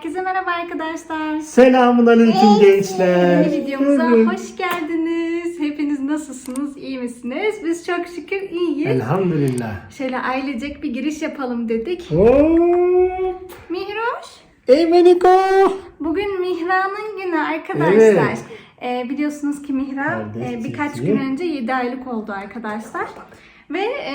Herkese merhaba arkadaşlar. Selamun aleyküm gençler. Yeni videomuza Evet. hoş geldiniz. Hepiniz nasılsınız? İyi misiniz? Biz çok şükür iyiyiz. Elhamdülillah. Şöyle ailecek bir giriş yapalım dedik. Hop. Mihroş, Eymeniko. bugün Mihra'nın günü arkadaşlar. Evet. Ee, biliyorsunuz ki Mihra e, birkaç gün önce 7 aylık oldu arkadaşlar. Ve e,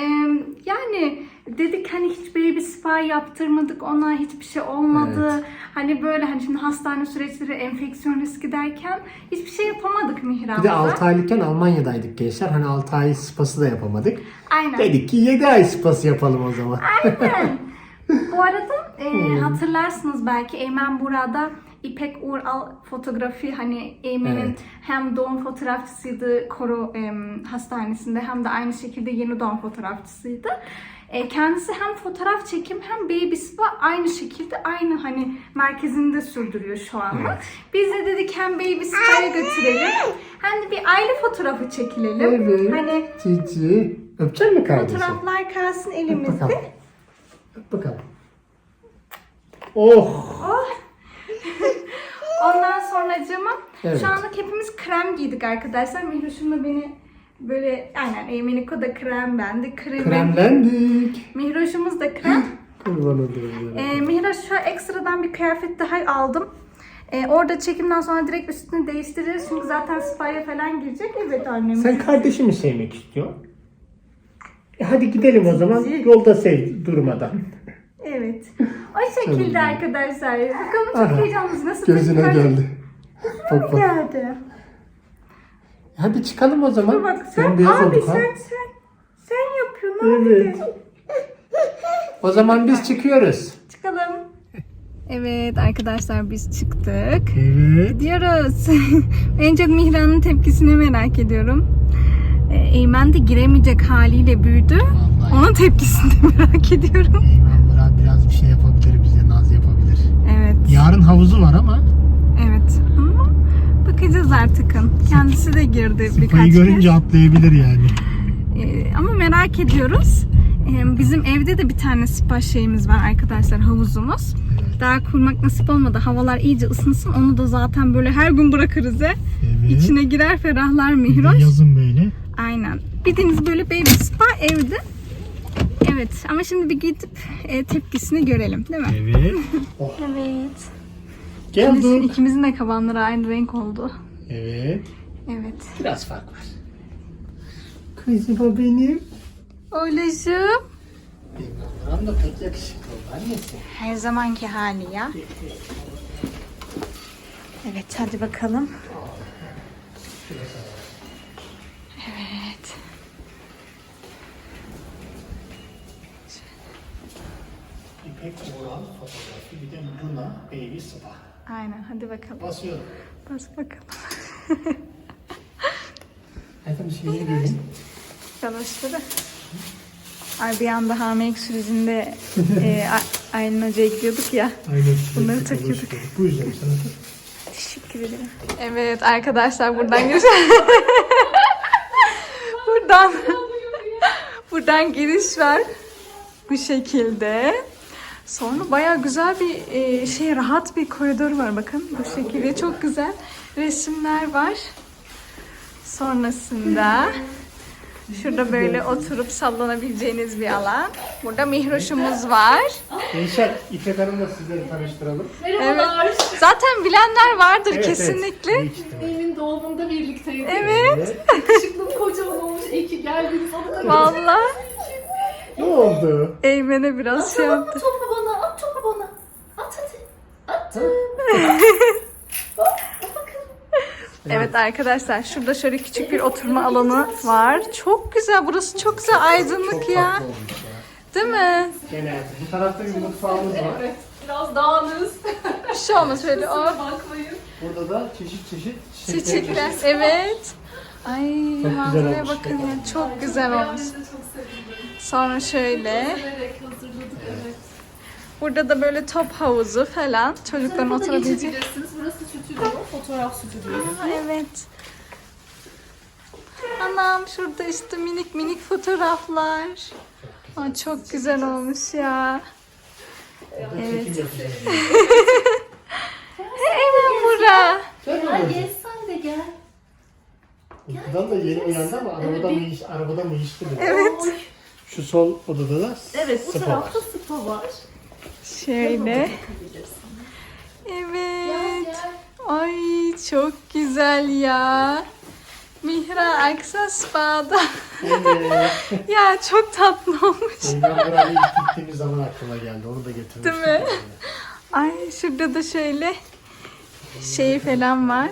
yani dedik hani hiç baby spa yaptırmadık ona hiçbir şey olmadı. Hani böyle hani şimdi hastane süreçleri enfeksiyon riski derken hiçbir şey yapamadık Mihra'mıza. Bir de 6 aylıkken Almanya'daydık gençler. Hani 6 ay spası da yapamadık. Aynen. Dedik ki 7 ay spası yapalım o zaman. Aynen. Bu arada e, hatırlarsınız belki Eymen burada İpek Ural fotoğrafı hani Eymen'in Evet. hem doğum fotoğrafçısıydı Koro em, hastanesinde hem de aynı şekilde yeni doğum fotoğrafçısıydı. E, kendisi hem fotoğraf çekim hem baby spa aynı şekilde aynı hani merkezinde sürdürüyor şu anda. Biz de dedik hem baby spa'ya götürelim hem de bir aile fotoğrafı çekilelim. Evet. Hani Cici. Öpecek mi kardeşim? fotoğraflar kalsın Öp elimizde. bakalım. Öp bakalım. Oh. Ondan sonra cama Evet. şu anlık hepimiz krem giydik arkadaşlar. Mihroş'umla beni böyle aynen Emeniko da krem ben de krem. Kremlendik. Mihroş'umuz da krem. Kurban olurum. ee, Mihroş şu an ekstradan bir kıyafet daha aldım. Ee, orada çekimden sonra direkt üstünü değiştiririz. Çünkü zaten spa'ya falan girecek. Evet annem. Sen kardeşimi sevmek istiyorsun. E hadi gidelim o zaman. Yolda sev durmadan. Evet. O şekilde arkadaşlar. Bakalım çok Aha. heyecanlıyız. Nasıl Gözüne tepkiler- geldi. Bak bak. Geldi. Hadi çıkalım o zaman. Dur bak sen, abi olduk ha. sen sen sen yapıyorsun Evet. abi. O zaman biz çıkıyoruz. Çıkalım. Evet arkadaşlar biz çıktık. Evet. Gidiyoruz. en çok Mihra'nın tepkisini merak ediyorum. Ee, Eymen de giremeyecek haliyle büyüdü. Onun tepkisini de merak ediyorum. Eymen Murat biraz bir şey yapabilir bize. Naz yapabilir. Evet. Yarın havuzu var ama Evet. Ama bakacağız artık. Kendisi de girdi birkaç Sıpayı kez. görünce atlayabilir yani. Ee, ama merak ediyoruz. Ee, bizim evde de bir tane spa şeyimiz var arkadaşlar havuzumuz. Daha kurmak nasip olmadı. Havalar iyice ısınsın. Onu da zaten böyle her gün bırakırız he. Evet. İçine girer ferahlar Mihroş. yazın böyle. Aynen. Bildiğiniz böyle baby spa evde. Evet ama şimdi bir gidip e, tepkisini görelim değil mi? Evet. Evet. Geldik. İkimizin, ikimizin de kabanları aynı renk oldu. Evet. Evet. Biraz fark var. Kızım o benim. Oğluşum. Eymen Murat da pek yakışıklı oldu annesi. Her zamanki hali ya. Evet hadi bakalım. Evet. İpek Moral fotoğrafı bir de Luna Baby Spa. Aynen hadi bakalım. Basıyorum. Bas bakalım. Hayatım şeyi göreyim. Çalıştırı. Ay bir anda hamilelik sürecinde e, Aylin Hoca'ya gidiyorduk ya. Aynen. Bunları takıyorduk. Bu yüzden sana Teşekkür ederim. Evet arkadaşlar buradan giriş. buradan buradan giriş var. Bu şekilde. Sonra baya güzel bir e, şey rahat bir koridor var bakın. Bu şekilde çok güzel resimler var. Sonrasında şurada böyle oturup sallanabileceğiniz bir alan. Burada mihroşumuz var. Gençler İpek Hanım'la sizleri tanıştıralım. Evet. Zaten bilenler vardır Evet, kesinlikle. Evet. büyük ihtimal. Evimin doğumunda birlikteydik. Evet. Yakışıklım kocaman olmuş. İyi ki geldiniz. Onu da Valla Ne oldu? Eymen'e biraz şey yaptı bana, at topu bana. At hadi. Bakalım. Evet arkadaşlar şurada şöyle küçük bir oturma alanı var. Çok güzel burası çok güzel aydınlık Çok ya. Değil mi? Gene bu tarafta bir mutfağımız var. Evet, biraz dağınız. Bir şey olmaz şöyle o Bakmayın. Burada da çeşit çeşit çiçekler. Evet. Ay güzel manzaraya olmuş bakın ya. Çok güzel olmuş. Ben de çok sevindim. Sonra şöyle. Burada da böyle top havuzu falan. Çocukların oturabileceği. Burası stüdyo, fotoğraf stüdyosu. Evet. Anam şurada işte minik minik fotoğraflar. Aa, çok güzel olmuş ya. Evet. Hemen bura. Gel gezsen de gel. Buradan da yeni uyandı ama arabada mı, iş, arabada mı işti? Evet. Şu sol odada da Evet, bu var. tarafta spa var. Şöyle. Evet. Ay çok güzel ya. Mihra Aksa Spa'da. Evet. ya çok tatlı olmuş. Ben buraya ilk gittiğimiz zaman aklıma geldi. Onu da getirmiştim. Değil mi? Ay şurada da şöyle şey falan var.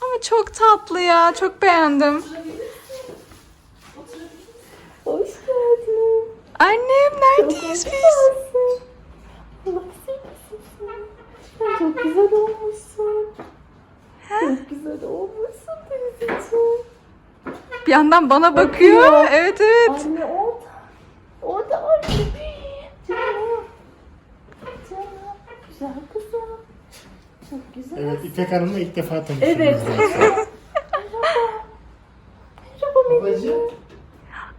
Ama çok tatlı ya. Çok beğendim. Hoş geldin. Annem neredeyiz biz? Çok güzel olmuşsun. Çok güzel olmuşsun teyzeciğim. Bir yandan bana bakıyor. Evet evet. Anne orada. Orada anne. Canım. Canım. Güzel kızım. Çok güzel. Evet İpek Hanım'la ilk defa tanışıyoruz. Evet. Merhaba benim. Babacığım.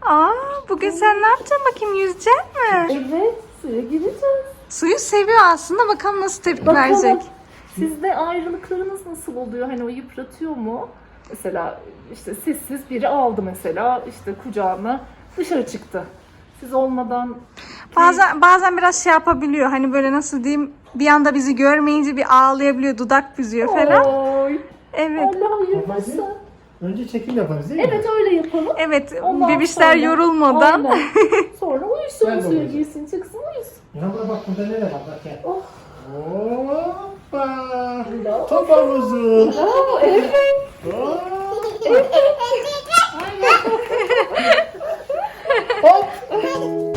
Aa bugün sen ne yapacaksın bakayım yüzecek mi? Evet. Suya gireceğiz. Suyu seviyor aslında. Bakalım nasıl tepki Bakalım. verecek. Sizde ayrılıklarınız nasıl oluyor? Hani o yıpratıyor mu? Mesela işte sessiz biri aldı mesela işte kucağına dışarı çıktı. Siz olmadan Bazen bazen biraz şey yapabiliyor. Hani böyle nasıl diyeyim bir anda bizi görmeyince bir ağlayabiliyor, dudak büzüyor falan. Oy, Evet. Allah. Önce çekim yaparız değil mi? Evet öyle yapalım. Evet, Ondan bebişler sonra- yorulmadan. Aynen. Sonra uyusun Ben de suya uyuyacağım. girsin çıksın uyusun. Ya buna bak burada neler var bak gel. Oh. Hoppa. Top havuzu. Bravo evet. Hop.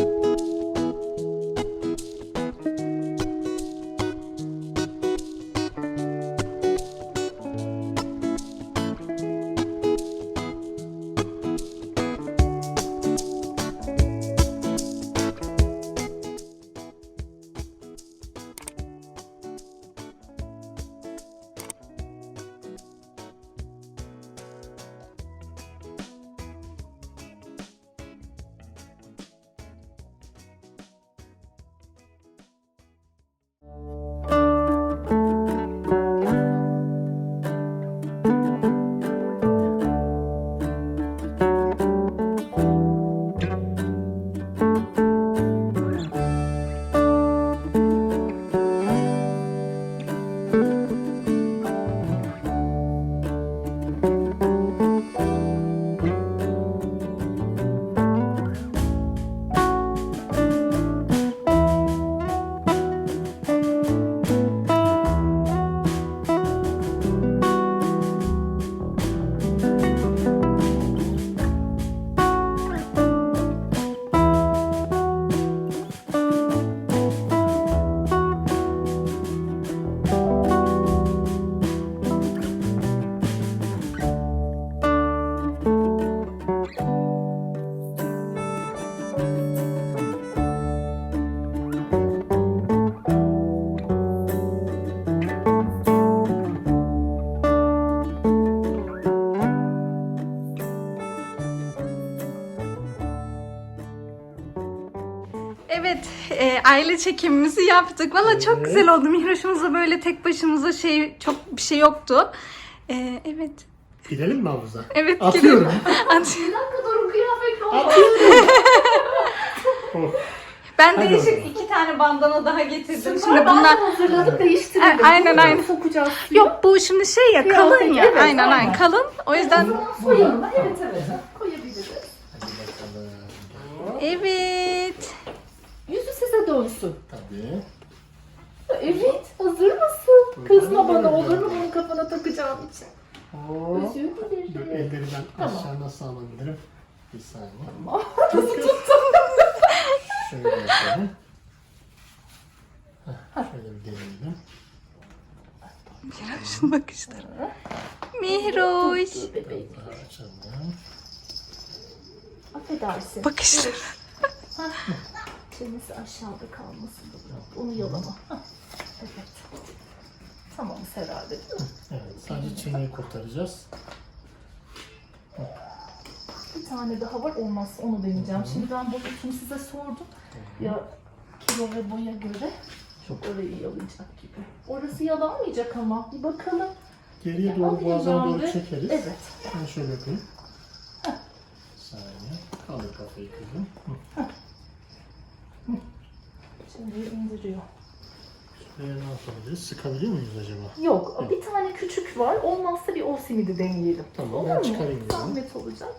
Aile çekimimizi yaptık. Valla çok Evet. güzel oldu. Mihraş'ımızla böyle tek başımıza şey çok bir şey yoktu. E, evet. Gidelim mi havuza? Evet. Atıyorum. gidelim. At- Bir dakika durun kıyafet. Atıyorum. Oh. Ben Hadi değişik bakalım. iki tane bandana daha getirdim. Şimdi Şimdi bunlar hazırladık değiştirelim. A- aynen, aynen. Sokacağız. Yok bu şimdi şey ya Kıyafet, kalın ya. evet, aynen aynen aynen. kalın. O yüzden Koyalım. Evet evet. Koyabiliriz. Hadi bakalım. evet. Size dönsün. Tabii. Evet. Hazır mısın? Kızma bana olur mu bunu kafana takacağım için? Özür Dur dilerim. elleri ben Tamam. aşağı nasıl alabilirim? Bir saniye. Nasıl tuttun? Şöyle yapalım. Heh, Şöyle bir deneyelim. Mihraş'ın bakışları. Mihroş. Dur bebeğim. Daha açalım. Affedersin. Bakışları. Çenesi aşağıda kalmasın. Onu yalama. Evet. Tamamız herhalde değil mi? Evet, sadece çeneyi kurtaracağız. Bir tane daha var olmazsa onu deneyeceğim. Şimdi ben boyutunu size sordum. Ya kilo ve boya göre çok orayı yalayacak gibi. Orası yalanmayacak ama bir bakalım. Geriye doğru boğazına doğru çekeriz. Evet. Ben şöyle yapayım. kafayı kızım. Şimdi indiriyor. Şuraya ne yapabiliriz? Sıkabiliyor muyuz acaba? Yok, bir tane küçük var. Olmazsa bir o simidi deneyelim. Tamam, Olur ben mu? çıkarayım. Zahmet olacak.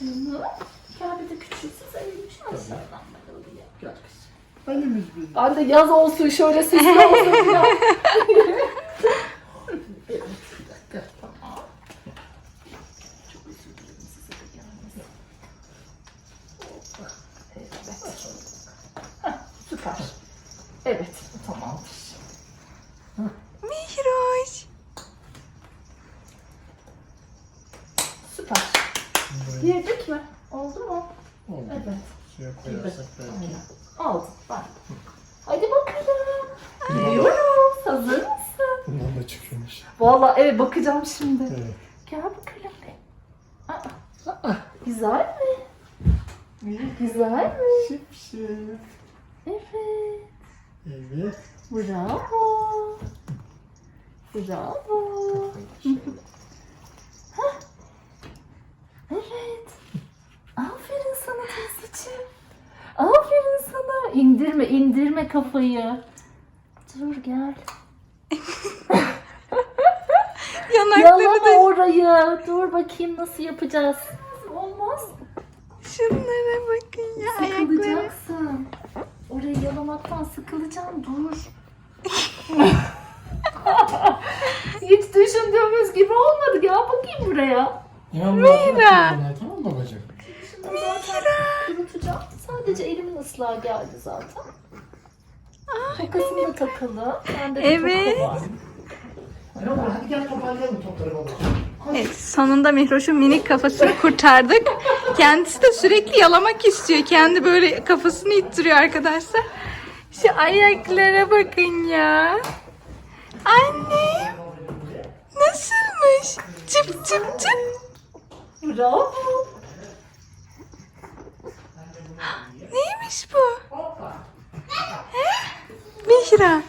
Canım. Bir de küçülsün. Gel kızım. Annemiz biz. Ben de yaz olsun şöyle sesli olsun ya. evet, bir dakika. Tamam. Çok özür dilerim size de gelmesin. Hoppa. Evet. Heh, süper. Evet, bu tamamdır. Mihroş. Süper. Girdik mi? Oldu mu? Oldu. Evet. Suya koyarsak belki. Aynen. Aldım ben. Hadi bakalım. Gidiyoruz. Hazır mısın? Bundan da çıkıyormuş. Vallahi evet bakacağım şimdi. Evet. Gel bakalım be. Aa, aa, güzel mi? Güzel mi? Şipşi. Evet. Evet. Bravo. Bravo. Evet. Aferin sana teyzeciğim. Aferin sana. İndirme, indirme kafayı. Dur gel. Yanakları Yalama da orayı. Dur bakayım nasıl yapacağız. Olmaz. şunlara bakın ya ayakları. Sıkılacaksın. Orayı yalamaktan sıkılacaksın. Dur. Hiç düşündüğümüz gibi olmadı. Gel bakayım buraya. Mira. Tamam babacığım. Şimdi zaten kurutacağım. Sadece elimin ıslağı geldi zaten. Tokasını da takalım. Bende de Evet. toka var. Hadi gel toparlayalım topları babacığım. Evet, sonunda Mihroş'un minik kafasını kurtardık. Kendisi de sürekli yalamak istiyor. Kendi böyle kafasını ittiriyor arkadaşlar. Şu ayaklara bakın ya. Çıp çıp çıp. Bravo. Neymiş bu? He? Mihra.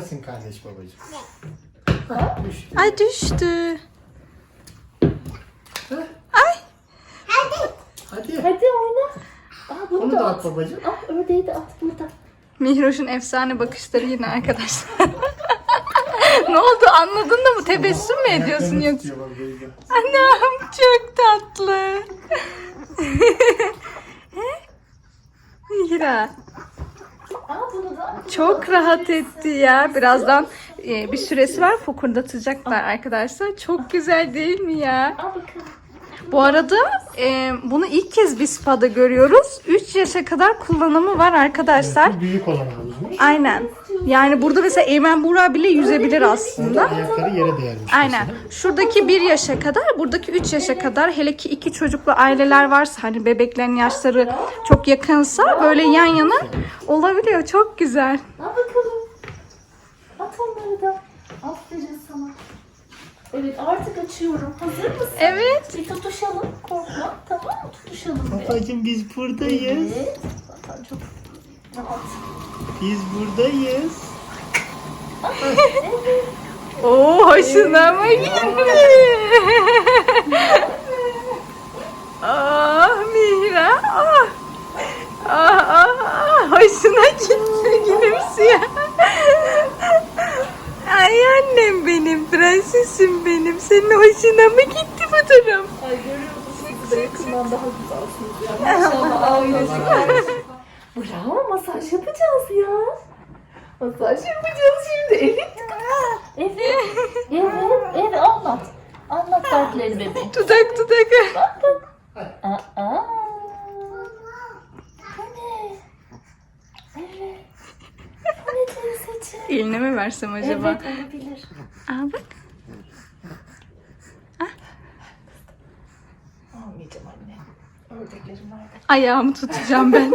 Oynasın kardeş babacığım. Düştü. Ay düştü. Ay. Hadi. Hadi oyna. Aa, bunu Onu da da at. at babacığım. At ördeği de at burada. Mihroş'un efsane bakışları yine arkadaşlar. ne oldu anladın da mı? Tebessüm mü ediyorsun yoksa? bak böyle. Anam çok tatlı. Mihra çok rahat etti ya. Birazdan e, bir süresi var fokurdatacaklar arkadaşlar. Çok güzel değil mi ya? Bu arada e, bunu ilk kez biz SPA'da görüyoruz. 3 yaşa kadar kullanımı var arkadaşlar. Büyük olan havuzmuş. Aynen. Yani burada mesela Eymen Buğra bile yüzebilir aslında. Ayakları yere değermiş. Aynen. Şuradaki 1 yaşa kadar, buradaki 3 yaşa kadar hele ki iki çocuklu aileler varsa hani bebeklerin yaşları çok yakınsa böyle yan yana olabiliyor. Çok güzel. Al bakalım. At onları da. Aferin sana. Evet artık açıyorum. Hazır mısın? Evet. Bir tutuşalım. Korkma. Tamam mı? Tutuşalım. bir. Babacığım biz buradayız. Evet. Zaten çok. Biz buradayız. Oo hoşuna mı gitti? ah Mihra. Ah. Ah, ah, ah. Hoşuna gitti gülümsüyor. Ay annem benim, prensesim benim. Senin hoşuna mı gitti bu durum? Ay görüyor musun? Yakından daha güzelsiniz ya. Maşallah ailecikler. Bravo masaj yapacağız ya. Masaj yapacağız şimdi. Evet. Evet. Evet. Evet anlat. Anlat dertlerini bebeğim. Aa. Bu ne? Evet. Bu ne teyzeciğim? Eline mi versem acaba? Evet olabilir. Aa bak. Almayacağım anne. Ördeklerim nerede? Ayağımı tutacağım ben.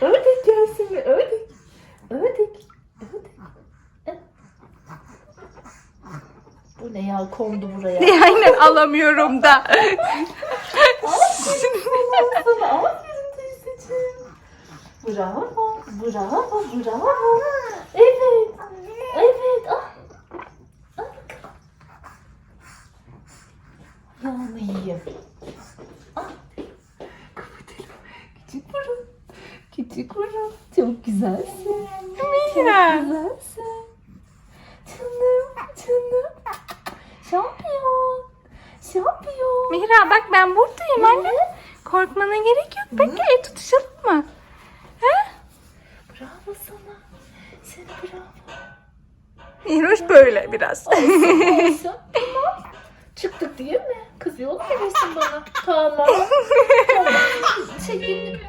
Ördek gelsin mi? Ördek. Ördek. Ördek. Eh. Bu ne ya kondu buraya. Aynen alamıyorum da. Sana aferin teyzeciğim. Bravo. Bravo. Bravo. Evet. Evet. Ah. Bakalım. Yağını yiyeyim. Ah. Küçük burun. Küçük burun. Çok güzelsin. Mira. Güzelsin. Canım. Canım. Şampiyon. Şampiyon. Mihra bak ben buradayım anne. Korkmana gerek yok. Bekle el tutuşalım mı? Ha? Bravo sana. Seni bravo. Mihroş böyle biraz. Olsun. Tamam. Çıktık değil mi? Kız yol verirsin bana. Tamam. tamam. Çekildim.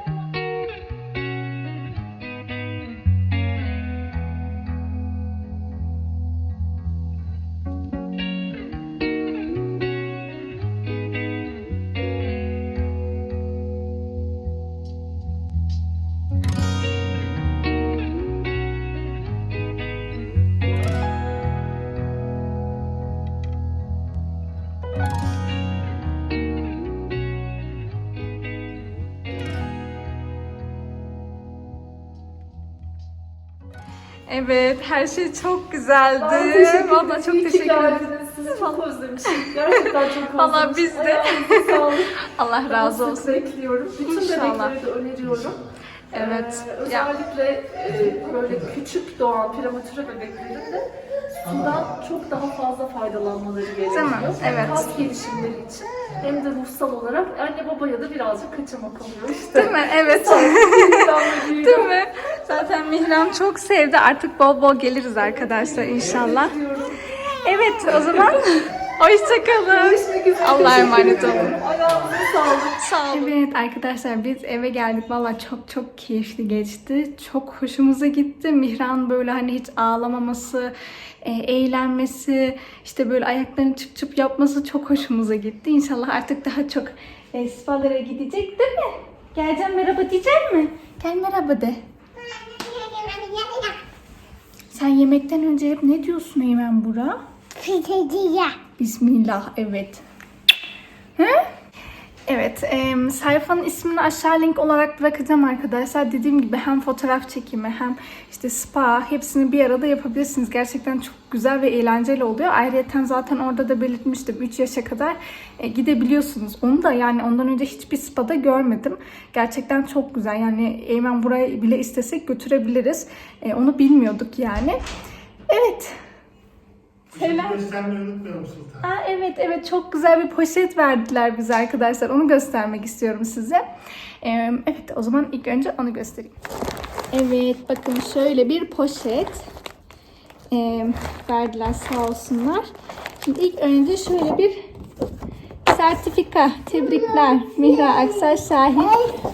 Evet her şey çok güzeldi. Ay, teşekkür Vallahi çok İyi ki teşekkür ederim. geldiniz. Sizi çok özlemişim. Gerçekten çok özlemişim. Vallahi biz de. Ayağınıza sağlık. Allah razı Sık olsun. bekliyorum. Bütün İnşallah. bebekleri de öneriyorum. Evet. Ee, Ya. özellikle e, böyle küçük doğan prematüre bebeklerin de sütünden çok daha fazla faydalanmaları gerekiyor. mi? Evet. Kas gelişimleri için hem de ruhsal olarak anne babaya da birazcık kaçamak oluyor işte. Değil mi? Evet. Değil Değil mi? Zaten Mihram çok sevdi. Artık bol bol geliriz arkadaşlar inşallah. Evet o zaman hoşçakalın. Allah'a emanet olun. Sağ olun. Evet arkadaşlar biz eve geldik. Valla çok çok keyifli geçti. Çok hoşumuza gitti. Mihran böyle hani hiç ağlamaması, e, eğlenmesi, işte böyle ayaklarını çıp çıp yapması çok hoşumuza gitti. İnşallah artık daha çok e, spalara gidecek değil mi? Geleceğim merhaba diyecek mi? Gel merhaba de. Sen yemekten önce hep ne diyorsun Eymen Bura? Fidediye. Bismillah, evet. He? Evet, em, sayfanın ismini aşağı link olarak bırakacağım arkadaşlar. Dediğim gibi hem fotoğraf çekimi hem işte spa hepsini bir arada yapabilirsiniz. Gerçekten çok güzel ve eğlenceli oluyor. Ayrıca zaten orada da belirtmiştim 3 yaşa kadar e, gidebiliyorsunuz. Onu da yani ondan önce hiçbir spada görmedim. Gerçekten çok güzel. Yani Eymen buraya bile istesek götürebiliriz. E, onu bilmiyorduk yani. Evet. Selam. Göstermeyi unutmayalım Sultan. Aa, evet evet çok güzel bir poşet verdiler bize arkadaşlar. Onu göstermek istiyorum size. Ee, evet o zaman ilk önce onu göstereyim. Evet bakın şöyle bir poşet ee, verdiler sağ olsunlar. Şimdi ilk önce şöyle bir sertifika. Tebrikler. Mihra Aksel Şahin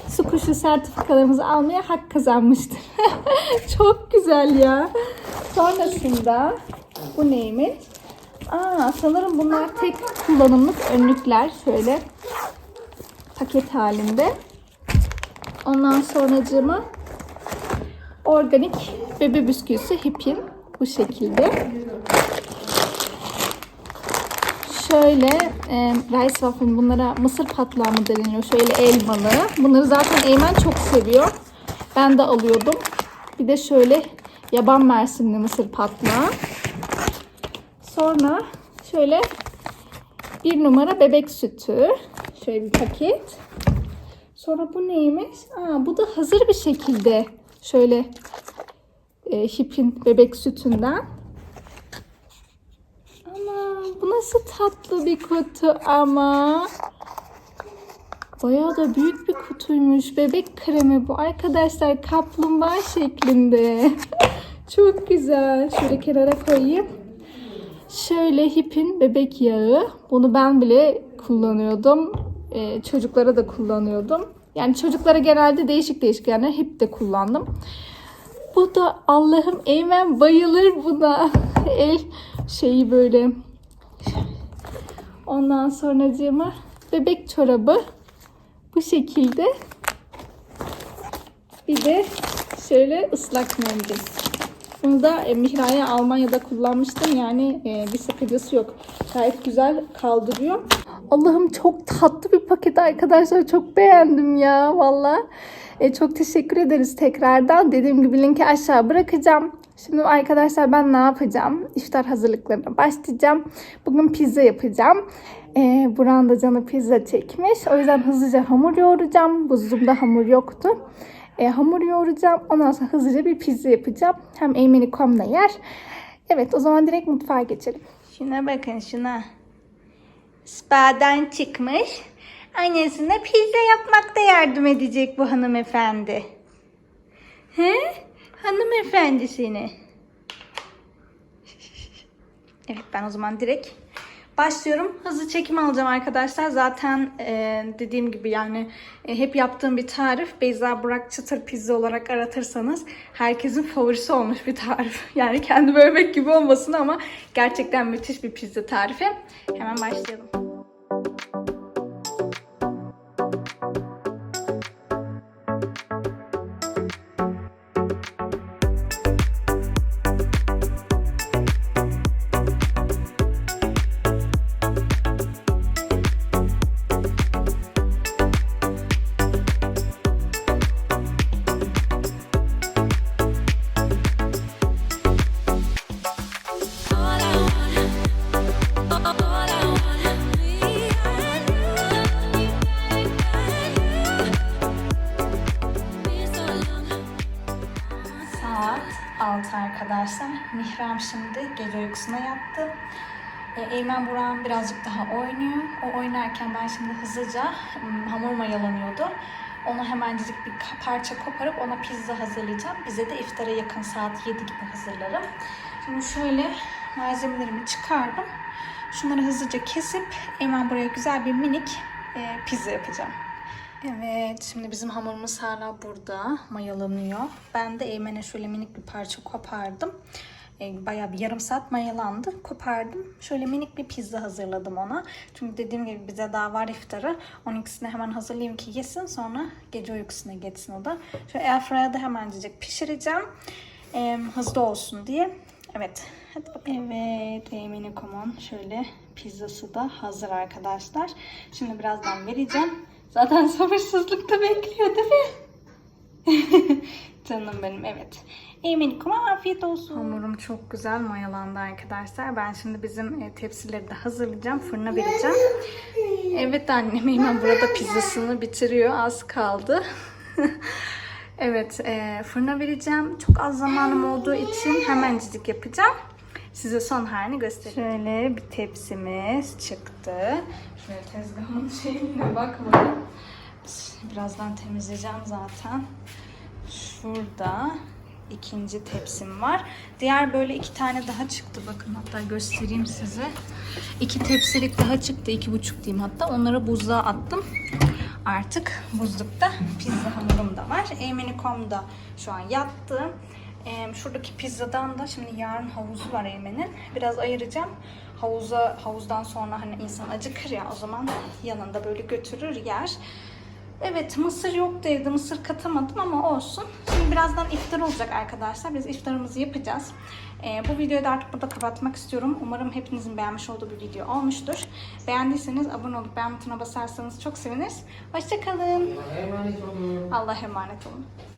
su kuşu sertifikalarımızı almaya hak kazanmıştır. Çok güzel ya. Sonrasında bu neymiş? Aa, sanırım bunlar tek kullanımlık önlükler. Şöyle paket halinde. Ondan sonracığıma organik bebe bisküvisi Hipin bu şekilde. Şöyle e, rice waffle bunlara mısır patlağı deniliyor? Şöyle elmalı. Bunları zaten Eymen çok seviyor. Ben de alıyordum. Bir de şöyle yaban mersinli mısır patlağı. Sonra şöyle bir numara bebek sütü. Şöyle bir paket. Sonra bu neymiş? Aa, bu da hazır bir şekilde şöyle e, hipin bebek sütünden. Ama bunu nasıl tatlı bir kutu ama. Bayağı da büyük bir kutuymuş. Bebek kremi bu. Arkadaşlar kaplumbağa şeklinde. Çok güzel. Şöyle kenara koyayım. Şöyle Hip'in bebek yağı. Bunu ben bile kullanıyordum. Ee, çocuklara da kullanıyordum. Yani çocuklara genelde değişik değişik yani Hip de kullandım. Bu da Allah'ım Eymen bayılır buna. El şeyi böyle. Ondan sonracığıma bebek çorabı bu şekilde. Bir de şöyle ıslak mendil. Bunu da e, Almanya'da kullanmıştım. Yani e, bir sakıncası yok. Gayet güzel kaldırıyor. Allah'ım çok tatlı bir paket arkadaşlar. Çok beğendim ya valla. E, çok teşekkür ederiz tekrardan. Dediğim gibi linki aşağı bırakacağım. Şimdi arkadaşlar ben ne yapacağım? İftar hazırlıklarına başlayacağım. Bugün pizza yapacağım. E, Buran da canı pizza çekmiş. O yüzden hızlıca hamur yoğuracağım. Buzluğumda hamur yoktu. E, hamur yoğuracağım. Ondan sonra hızlıca bir pizza yapacağım. Hem Eymen'i komla yer. Evet o zaman direkt mutfağa geçelim. Şuna bakın şuna. Spa'dan çıkmış. Annesine pizza yapmakta yardım edecek bu hanımefendi. He? Hanımefendi seni. Evet ben o zaman direkt başlıyorum. Hızlı çekim alacağım arkadaşlar. Zaten e, dediğim gibi yani e, hep yaptığım bir tarif. Beyza Burak Çıtır Pizza olarak aratırsanız herkesin favorisi olmuş bir tarif. Yani kendi bölmek gibi olmasın ama gerçekten müthiş bir pizza tarifi. Hemen başlayalım. Arkadaşlar. Mihram şimdi gece uykusuna yattı. E, Eymen Burak'ın birazcık daha oynuyor. O oynarken ben şimdi hızlıca hmm, hamur mayalanıyordu. Onu hemencik bir parça koparıp ona pizza hazırlayacağım. Bize de iftara yakın saat 7 gibi hazırlarım. Şimdi şöyle malzemelerimi çıkardım. Şunları hızlıca kesip Eymen buraya güzel bir minik e, pizza yapacağım. Evet, şimdi bizim hamurumuz hala burada mayalanıyor. Ben de Eymen'e şöyle minik bir parça kopardım. E, bayağı bir yarım saat mayalandı. Kopardım. Şöyle minik bir pizza hazırladım ona. Çünkü dediğim gibi bize daha var iftarı. Onun ikisini hemen hazırlayayım ki yesin. Sonra gece uykusuna geçsin o da. Şöyle airfryer'da hemencik pişireceğim. E, hızlı olsun diye. Evet. Hadi bakalım. Evet. Eymen'in komon şöyle pizzası da hazır arkadaşlar. Şimdi birazdan vereceğim. Zaten sabırsızlıkla bekliyor değil mi? Canım benim evet. Eminim afiyet olsun. Hamurum çok güzel mayalandı arkadaşlar. Ben şimdi bizim e, tepsileri de hazırlayacağım. Fırına vereceğim. Evet annem hemen burada pizzasını bitiriyor. Az kaldı. evet e, fırına vereceğim. Çok az zamanım olduğu için hemencik yapacağım. Size son halini göstereyim. Şöyle bir tepsimiz çıktı. Şöyle tezgahın şeyine bakmayın. Birazdan temizleyeceğim zaten. Şurada ikinci tepsim var. Diğer böyle iki tane daha çıktı. Bakın hatta göstereyim size. İki tepsilik daha çıktı. iki buçuk diyeyim hatta. Onları buzluğa attım. Artık buzlukta pizza hamurum da var. Eymenikom da şu an yattı. Ee, şuradaki pizzadan da şimdi yarın havuzu var Eymen'in. Biraz ayıracağım. Havuza havuzdan sonra hani insan acıkır ya o zaman yanında böyle götürür yer. Evet mısır yoktu evde mısır katamadım ama olsun. Şimdi birazdan iftar olacak arkadaşlar. Biz iftarımızı yapacağız. Ee, bu videoyu da artık burada kapatmak istiyorum. Umarım hepinizin beğenmiş olduğu bir video olmuştur. Beğendiyseniz abone olup beğen butonuna basarsanız çok seviniriz. Hoşçakalın. Emanet olun. Allah'a emanet olun.